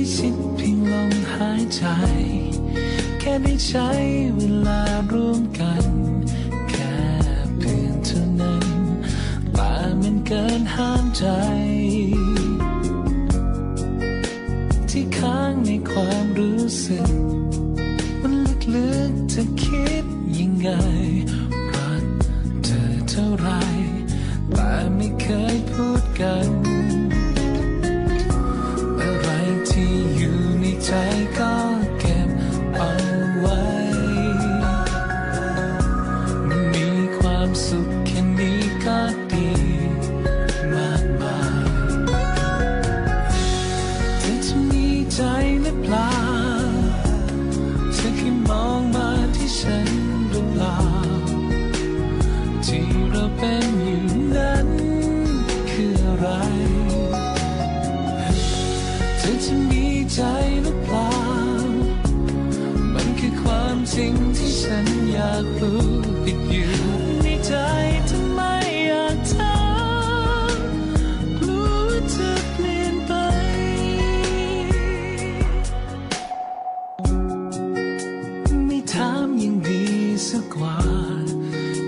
ได้ชิดเพียงลมหายใจ แค่ได้ใช้เวลาร่วมกัน แค่เพียงเท่านั้นแต่มันเกินห้ามใจ ที่ค้างในความรู้สึก มันลึกๆจะคิดยังไง ใจก็เก็บเอาไว้ มันมีความสุขแค่นี้ก็ดีมากมายเธอจะมีใจหรือเปล่าเธอแค่มองมาที่ฉันหรือเปล่าที่เราเป็นอยู่นั้นคืออะไร เธอจะมี ฉันอยากรู้ติดอยู่ในใจทำไมอยากถามกลัวจะเปลี่ยนไป ไม่ถามยังดีสักกว่า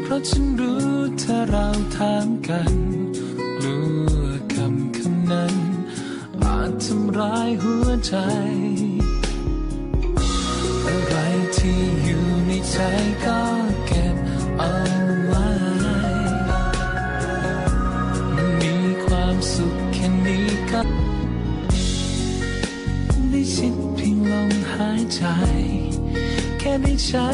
เพราะฉันรู้ถ้าเราถามกันกลัวคำคำนั้นอาจทำร้ายหัวใจ ใจก็เก็บเอาไว้ มีความสุขแค่นี้ก็ได้ชิดเพียงลมหายใจ แค่ได้ใช้